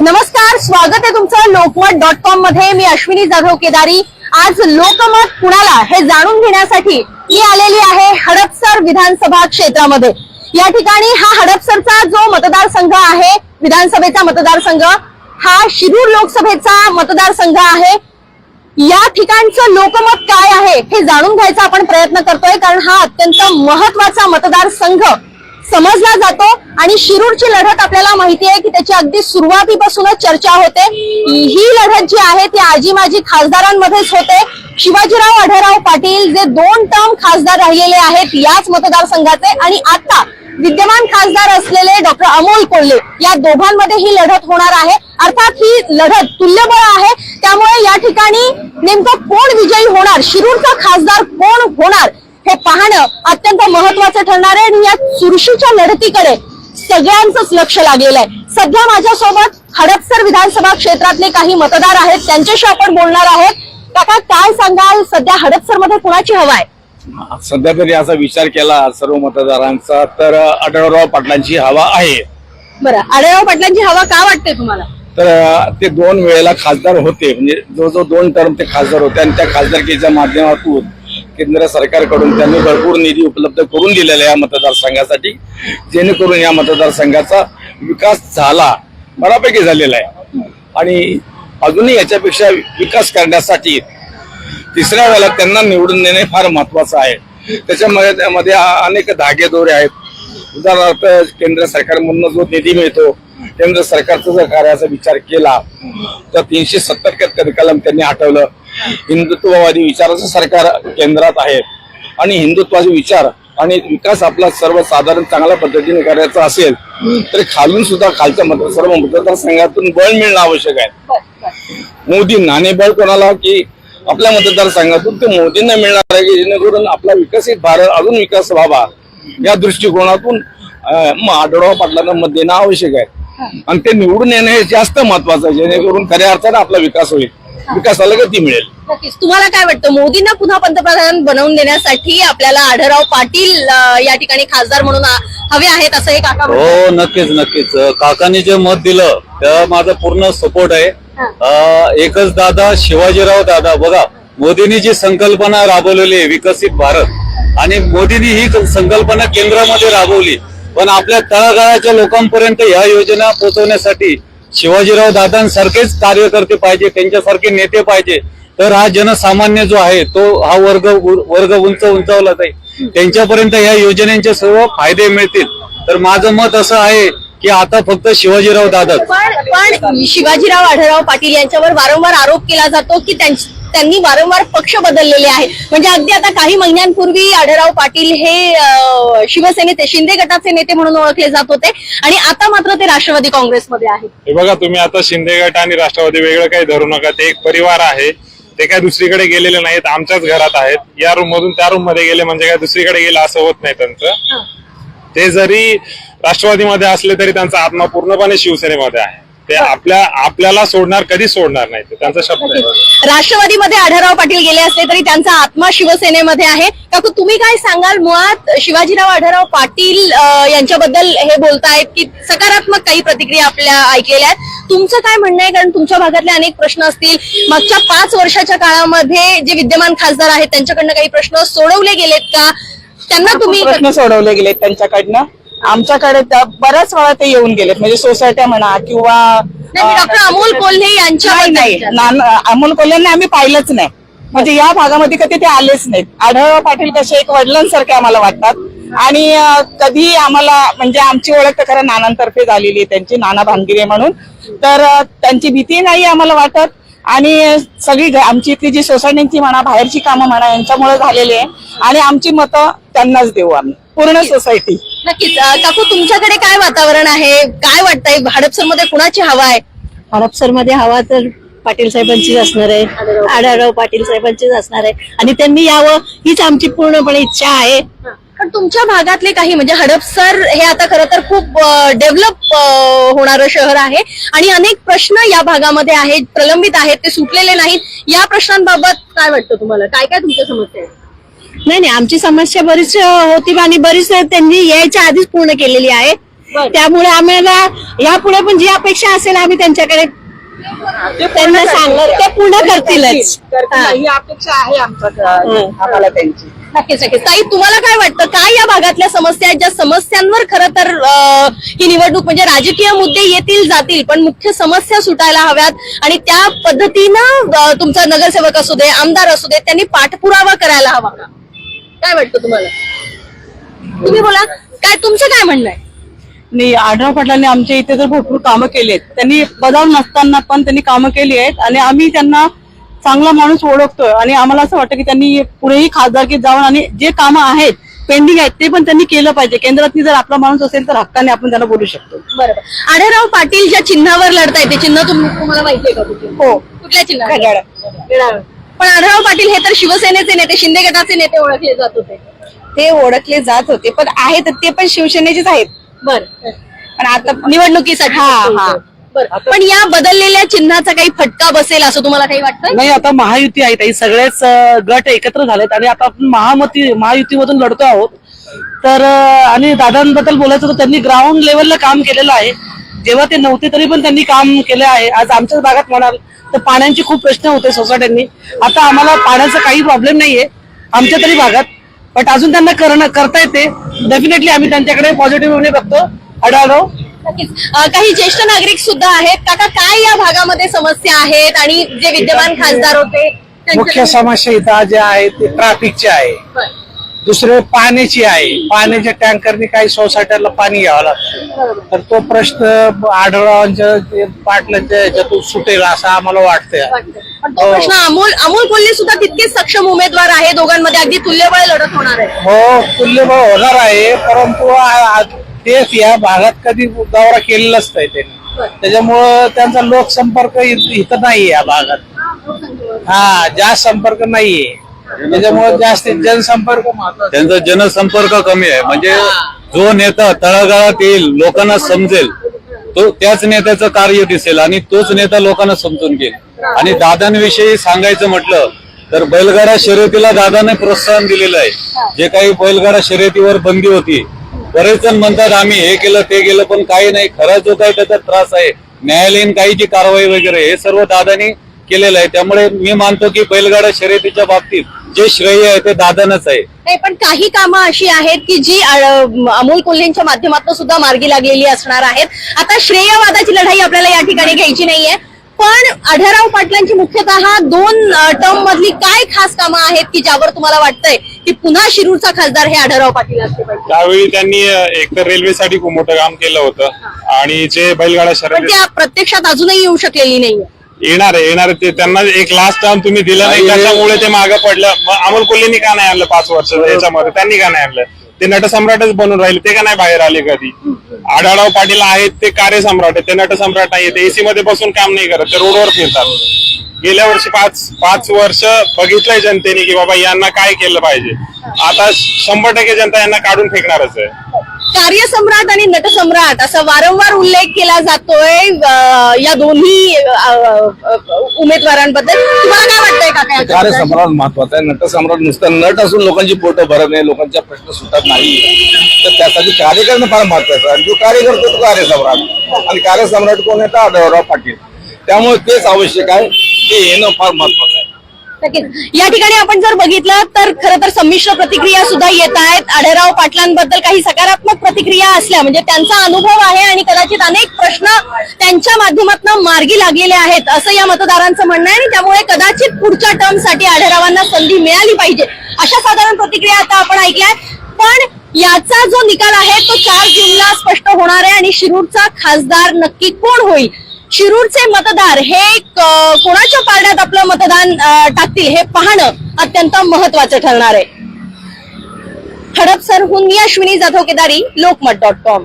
नमस्कार स्वागत आहे तुमचं लोकमत डॉट कॉममध्ये. मी अश्विनी जाधव केदारी. आज लोकमत कुणाला हे जाणून घेण्यासाठी मी आलेली आहे हडपसर विधानसभा क्षेत्रामध्ये. या ठिकाणी हा हडपसरचा जो मतदारसंघ आहे विधानसभेचा मतदारसंघ हा शिरूर लोकसभेचा मतदारसंघ आहे. या ठिकाणचं लोकमत काय आहे हे जाणून घ्यायचा आपण प्रयत्न करतोय कारण हा अत्यंत महत्त्वाचा मतदारसंघ समजला जातो आणि शिरूरची लढत आपल्याला माहिती आहे की त्याची अगदी सुरुवातीपासूनच चर्चा होते. ही लढत जी आहे ती आजी माजी खासदारांमध्येच होते. शिवाजीराव आढळराव पाटील जे दोन टर्म खासदार राहिलेले आहेत याच मतदारसंघाचे आणि आता विद्यमान खासदार असलेले डॉक्टर अमोल कोल्हे या दोघांमध्ये ही लढत होणार आहे. अर्थात ही लढत तुल्यबळ आहे. त्यामुळे या ठिकाणी नेमकं कोण विजयी होणार? शिरूरचा खासदार कोण होणार? हे पाहणं अत्यंत महत्वाचं ठरणार आहे. आणि या चुरशीच्या लढतीकडे सगळ्यांचंच लक्ष लागलेलं आहे. सध्या माझ्यासोबत हडपसर विधानसभा क्षेत्रातले काही मतदार आहेत. त्यांच्याशी आपण बोलणार आहोत. काका काय सांगाल? सध्या हडपसरमध्ये कुणाची हवा आहे? सध्या तरी असा विचार केला सर्व मतदारांचा तर आढळराव पाटलांची हवा आहे. बरं आढळराव पाटलांची हवा का वाटते तुम्हाला? तर ते दोन वेळेला खासदार होते. म्हणजे जवळजवळ दोन टर्म ते खासदार होते. आणि त्या खासदारकीच्या माध्यमातून केंद्र सरकारकडून त्यांनी भरपूर निधी उपलब्ध करून दिलेला आहे या मतदारसंघासाठी. जेणेकरून या मतदारसंघाचा विकास झाला बऱ्यापैकी झालेला आहे. आणि अजूनही याच्यापेक्षा विकास करण्यासाठी तिसऱ्या वेळेला त्यांना निवडून देणे फार महत्वाचं आहे. त्याच्यामध्ये त्यामध्ये अनेक धागेदोरे आहेत. उदाहरणार्थ केंद्र सरकारमधून जो निधी मिळतो केंद्र सरकारचा जर कार्याचा विचार केला तर तीनशे सत्तर कलम त्यांनी हटवलं. हिंदुत्ववादी विचाराचं सरकार केंद्रात आहे. आणि हिंदुत्वाचे विचार आणि विकास आपला सर्वसाधारण चांगल्या पद्धतीने करायचा असेल तर खालून सुद्धा खालच्या मत सर्व मतदारसंघातून बळ मिळणं आवश्यक आहे. मोदींना आणि बळ कोणाला की आपल्या मतदारसंघातून ते मोदींना मिळणार आहे की जेणेकरून आपला विकसित भारत अजून विकास व्हावा या दृष्टिकोनातून आढळराव पाटलांना मत देणं आवश्यक आहे. आणि ते निवडून येणं हे जास्त महत्वाचं आहे जेणेकरून खऱ्या अर्थाने आपला विकास होईल. विकासाला गती मिळेल. नक्कीच. तुम्हाला काय वाटतं? मोदींना पुन्हा पंतप्रधान बनवून देण्यासाठी आपल्याला आढळराव पाटील अं, या ठिकाणी खासदार म्हणून आ- हवे आहेत असं हे काका म्हणतात. हो नक्कीच. नक्कीच काकांनी जे मत दिलं त्या माझा पूर्ण सपोर्ट आहे. अं, एकच दादा शिवाजीराव दादा. बघा मोदींनी जी संकल्पना राबवलेली आहे विकसित भारत आणि मोदींनी ही संकल्पना केंद्रामध्ये राबवली. पण आपल्या तळागाळाच्या लोकांपर्यंत ह्या योजना पोहोचवण्यासाठी शिवाजीराव दादांसारखेच कार्यकर्ते पाहिजे त्यांच्यासारखे नेते पाहिजे. तर हा जनसामान्य जो आहे तो हा वर्ग वर्ग उंच उंचावला जाईल. त्यांच्यापर्यंत ह्या योजनेचे सर्व फायदे मिळतील. तर माझं मत असं आहे की आता फक्त शिवाजीराव दादा पण पण शिवाजीराव आढळराव पाटील यांच्यावर वारंवार आरोप केला जातो की त्यांची त्यांनी वारंवार पक्ष बदललेले आहे म्हणजे अगदी आता काही महिन्यांपूर्वी आढळराव पाटील हे शिवसेनेचे शिंदे गटाचे नेते म्हणून ओळखले जात होते. आणि आता मात्र ते राष्ट्रवादी काँग्रेसमध्ये आहेत. हे बघा तुम्ही आता शिंदे गट आणि राष्ट्रवादी वेगळं काही धरू नका. ते एक परिवार आहे. ते काय दुसरीकडे गेलेले नाहीत. आमच्याच घरात आहेत. या रूम मधून त्या रूममध्ये गेले म्हणजे काय दुसरीकडे गेलं असं होत नाही त्यांचं. ते जरी राष्ट्रवादीमध्ये असले तरी त्यांचा आत्मा पूर्णपणे शिवसेनेमध्ये आहे. ते आपल्या आपल्याला सोडणार कधी सोडणार नाही ते? त्यांचा शब्द आहे. राष्ट्रवादीमध्ये आढळराव पाटील गेले असले तरी त्यांचा आत्मा शिवसेनेमध्ये आहे. काकू तुम्ही काय सांगाल? मुळात शिवाजीराव आढळराव पाटील यांच्याबद्दल हे बोलतायत की सकारात्मक काही प्रतिक्रिया आपल्या ऐकलेल्या आहेत. तुमचं काय म्हणणं आहे? कारण तुमच्या भागातले अनेक प्रश्न असतील. मागच्या पाच वर्षाच्या काळामध्ये जे विद्यमान खासदार आहेत त्यांच्याकडनं काही प्रश्न सोडवले गेलेत का? त्यांना तुम्ही प्रश्न सोडवले गेलेत त्यांच्याकडनं. आमच्याकडे त्या बऱ्याच वेळा ते येऊन गेलेत. म्हणजे सोसायट्या म्हणा किंवा डॉक्टर अमोल कोल्हे यांच्याबद्दल नाही अमोल कोल्ह्यांना आम्ही पाहिलंच नाही. म्हणजे या भागामध्ये कधी ते आलेच नाहीत. आढळराव पाटील कसे एक वडिलांसारखे आम्हाला वाटतात. आणि कधी आम्हाला म्हणजे आमची ओळख तर खरं नानांतर्फे झालेली आहे. त्यांची नाना भानगिरे म्हणून. तर त्यांची भीती नाही आम्हाला वाटत. आणि सगळी आमची इथली जी सोसायटीची म्हणा बाहेरची कामं म्हणा यांच्यामुळे झालेली आहे. आणि आमची मतं त्यांनाच देऊ आम्ही. पूर्ण सोसायटी नक्कीच. अं, काकू तुमच्याकडे काय वातावरण आहे? काय वाटतंय? हडपसरमध्ये कुणाची हवा आहे? हडपसरमध्ये हवा तर पाटील साहेबांचीच असणार आहे. आढळराव पाटील. साहेबांचीच असणार आहे. आणि त्यांनी यावं हीच आमची पूर्णपणे इच्छा आहे. पण तुमच्या भागातले काही म्हणजे हडपसर हे आता खरं तर खूप डेव्हलप होणारं शहर आहे. आणि अनेक प्रश्न या भागामध्ये आहेत प्रलंबित आहेत ते सुटलेले नाहीत. या प्रश्नांबाबत काय वाटतं तुम्हाला? काय काय तुमच्या समस्या आहेत? नाही नाही आमची समस्या बरीच होती आणि बरीच त्यांनी यायच्या आधीच पूर्ण केलेली आहे. त्यामुळे आम्हाला यापुढे पण जी अपेक्षा असेल आम्ही त्यांच्याकडे त्यांना सांगणार. ते पूर्ण करतीलच. करतील. हा. ही अपेक्षा आहे आम्हाला त्यांची. नक्कीच नक्कीच. ताई तुम्हाला काय वाटतं? काय या भागातल्या समस्या आहेत? ज्या समस्यांवर खरं तर ही निवडणूक म्हणजे राजकीय मुद्दे येतील जातील पण मुख्य समस्या सुटायला हव्यात. आणि त्या पद्धतीनं तुमचा नगरसेवक असू दे आमदार असू दे त्यांनी पाठपुरावा करायला हवा काय वाटतं तुम्हाला? तुम्ही बोला काय तुमचं काय म्हणणं आहे? नाही आढाव पाटलांनी आमच्या इथे तर भरपूर कामं केली आहेत. त्यांनी बजाव नसताना पण त्यांनी कामं केली आहेत आणि आम्ही त्यांना चांगला माणूस ओळखतोय. आणि आम्हाला असं वाटतं की त्यांनी पुढेही खासदारकीत जाऊन आणि जे कामं आहेत पेंडिंग आहेत ते पण त्यांनी केलं पाहिजे. केंद्रातनी जर आपला माणूस असेल तर हक्काने आपण त्याला बोलू शकतो. बरोबर. आढळराव पाटील ज्या चिन्हावर लढताय ते चिन्ह तुम- तुम्हाला माहितीये का कुठे? हो. कुठल्या चिन्हावर? पण आढळराव पाटील हे तर शिवसेनेचे नेते शिंदे गटाचे नेते ओळखले जात होते. ते ओळखले जात होते पण आहेत ते पण शिवसेनेचेच आहेत. बर. पण आता निवडणुकीसाठी हा, हा. बरं. पण या बदललेल्या चिन्हाचा काही फटका बसेल असं तुम्हाला काही वाटतं? नाही आता महायुती आहे ताई सगळेच अं, गट एकत्र झालेत आणि आता आपण महामती महायुतीमधून लढतो आहोत. तर अं, आणि दादांबद्दल बोलायचं तर त्यांनी ग्राउंड लेवलला काम केलेलं आहे. जेव्हा ते नव्हते तरी पण त्यांनी काम केलं आहे. आज आमच्याच भागात म्हणाल तर पाण्याचे खूप प्रश्न होते सोसायट्यांनी आता आम्हाला पाण्याचा काही प्रॉब्लेम नाहीये आमच्या तरी भागात. बट अजून त्यांना करणं करता येते. डेफिनेटली आम्ही त्यांच्याकडे पॉझिटिव्ह बघतो. अं, काही ज्येष्ठ नागरिक सुद्धा आहेत. काका काय या भागामध्ये समस्या आहेत आणि जे विद्यमान खासदार होते त्यांच्या- मुख्य समस्या इथं ज्या आहेत ते ट्रॅफिकची आहे. बरं. दुसरे पाण्याची आहे. पाण्याच्या टँकरनी काही सोसायट्याला पाणी घ्यावं लागतं. तर तो प्रश्न आढळावांच्या पाटलांच्या ह्याच्यातून सुटेल असं आम्हाला वाटतंय. वाटतं. पण तो प्रश्न अमोल अमोल कोल्हे सुद्धा तितकेच सक्षम उमेदवार आहे दोघांमध्ये. अगदी तुल्यबळ लढत होणार आहे. हो तुल्यबळ होणार आहे परंतु आ- आ- तेच या भागात कधी दौरा केलेलाच नाही त्यांनी. त्याच्यामुळं त्यांचा लोकसंपर्क इ- इथं नाहीये या भागात. हा जास्त संपर्क नाहीये. त्याच्यामुळे जास्त जनसंपर्क महत्त्वाचा. त्यांचा जनसंपर्क कमी आहे. म्हणजे जो नेता तळागाळात येईल लोकांना समजेल तो त्याच नेत्याचं कार्य दिसेल आणि तोच नेता लोकांना समजून घेईल. आणि दादांविषयी सांगायचं म्हटलं तर बैलगाडा शर्यतीला दादाने प्रोत्साहन दिलेलं आहे. जे काही बैलगाडा शर्यतीवर बंदी होती बरेच जण म्हणतात आम्ही हे केलं ते केलं पण काही नाही. खरा जो काही त्याचा त्रास आहे न्यायालयीन काही जी कारवाई वगैरे हे सर्व दादानी केलेलं आहे. त्यामुळे मी मानतो की बैलगाडा शर्यतीच्या बाबतीत जे श्रेय आहे ते दादानच आहे. नाही पण काही कामं अशी आहेत की जी अमोल कोल्हेंच्या माध्यमातून सुद्धा मार्गी लागलेली असणार आहेत. आता श्रेयवादाची लढाई आपल्याला या ठिकाणी घ्यायची नाहीये. पण आढळराव पाटलांची मुख्यतः दोन टर्म मधली काय खास कामं आहेत की ज्यावर तुम्हाला वाटतंय की पुन्हा शिरूरचा खासदार हे आढळराव पाटील पाहिजे त्यावेळी त्यांनी एकतर रेल्वेसाठी खूप मोठं काम केलं होतं. आणि जे बैलगाडा शर्यत त्या प्रत्यक्षात अजूनही येऊ शकलेली नाहीये. येणार आहे येणार आहे. ते त्यांना एक लास्ट टर्म तुम्ही दिलं नाही त्याच्यामुळे ते मागं पडलं. मग अमोल कोल्हेनी का नाही आणलं पाच वर्ष? याच्यामध्ये त्यांनी का नाही आणलं? ते नटसम्राटच बनून राहिले. ते का नाही बाहेर आले कधी? आढाराव पाटील आहेत ते कार्यसम्राट आहेत. ते नटसम्राट नाही ते एसी मध्ये बसून काम नाही करत. ते रोडवर फिरतात. गेल्या वर्षी पाच पाच वर्ष बघितलंय जनतेने की बाबा यांना काय केलं पाहिजे. आता शंभर टक्के जनता यांना काढून फेकणारच आहे. कार्यसम्राट आणि नटसम्राट असा वारंवार उल्लेख केला जातोय या दोन्ही उमेदवारांबद्दल. तुम्हाला काय वाटतंय का कार्यसम्राट महत्त्वाचा आहे. नटसम्राट नुसतं नट असून लोकांची पोटं भरत नाही लोकांच्या प्रश्न सुटत नाही. तर त्यासाठी कार्य करणं फार महत्वाचं आहे. आणि जो कार्य करतो तो कार्यसम्राट. आणि कार्यसम्राट कोण येतं आढळराव पाटील. त्यामुळे तेच आवश्यक आहे. ते येणं फार महत्वाचं नक्कीच. या ठिकाणी आपण जर बघितलं तर खरं तर संमिश्र प्रतिक्रिया सुद्धा येत आहेत. आढळराव पाटलांबद्दल काही सकारात्मक प्रतिक्रिया असल्या म्हणजे त्यांचा अनुभव आहे आणि कदाचित अनेक प्रश्न त्यांच्या माध्यमातून मार्गी लागलेले आहेत असं या मतदारांचं म्हणणं आहे. आणि त्यामुळे कदाचित पुढच्या टर्मसाठी आढेरावांना आढळरावांना संधी मिळाली पाहिजे अशा साधारण प्रतिक्रिया आता आपण ऐकल्या पण याचा जो निकाल आहे तो चार जूनला स्पष्ट होणार आहे आणि शिरूरचा खासदार नक्की कोण होईल? शिरूरचे मतदार हे कोणाच्या पारड्यात आपलं मतदान टाकतील हे पाहणं अत्यंत महत्वाचं ठरणार आहे. हडपसरहून मी अश्विनी जाधव केदारी लोकमत डॉट कॉम.